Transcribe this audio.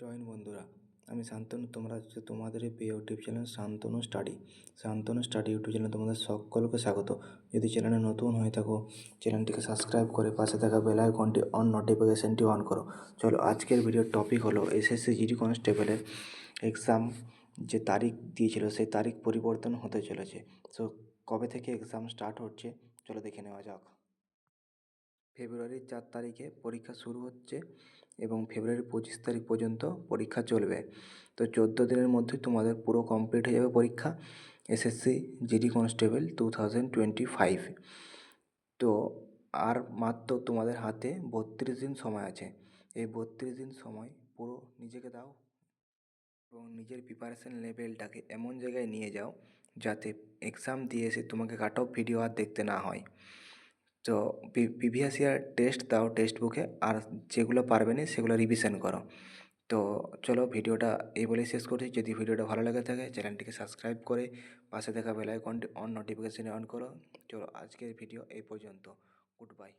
জয় হিন্দ বন্ধুরা, আমি শান্তনু, তোমরা হচ্ছে তোমাদের এই প্রিয় YouTube channel Shantanu study. Shantanu study YouTube channel তোমাদের সকলকে স্বাগত। যদি চ্যানেলে নতুন হয়ে থাকো, চ্যানেলটিকে সাবস্ক্রাইব করে পাশে থাকা বেল আইকনটি অন, নোটিফিকেশানটি অন করো। চলো, আজকের ভিডিওর টপিক হলো এসএসসি জিডি কনস্টেবলের এক্সাম যে তারিখ দিয়েছিল, সেই তারিখ পরিবর্তন হতে চলেছে। সো কবে থেকে এক্সাম স্টার্ট হচ্ছে? চলো দেখে নেওয়া যাক। ফেব্রুয়ারির চার তারিখে পরীক্ষা শুরু হচ্ছে এবং ফেব্রুয়ারির পঁচিশ তারিখ পর্যন্ত পরীক্ষা চলবে। তো চোদ্দ দিনের মধ্যে তোমাদের পুরো কমপ্লিট হয়ে যাবে পরীক্ষা SSC GD constable two thousand twenty five তো আর মাত্র তোমাদের হাতে বত্রিশ দিন সময় আছে। এই বত্রিশ দিন সময় পুরো নিজেকে দাও এবং নিজের প্রিপারেশান লেভেলটাকে এমন জায়গায় নিয়ে যাও যাতে এক্সাম দিয়ে এসে তোমাকে কাট অফ ভিডিও আর দেখতে না হয়। তো প্রিভিয়াস ইয়ার টেস্ট দাও টেক্সট বুকে আর যেগুলো পারবে না সেগুলো রিভিশন করো। তো চলো ভিডিওটা এই বলেই শেষ করছি। যদি ভিডিওটা ভালো লাগে থাকে, চ্যানেলটিকে সাবস্ক্রাইব করে পাশে থাকা বেল আইকনটি অন নোটিফিকেশানে অন করো। চলো আজকের ভিডিও এই পর্যন্ত। Good bye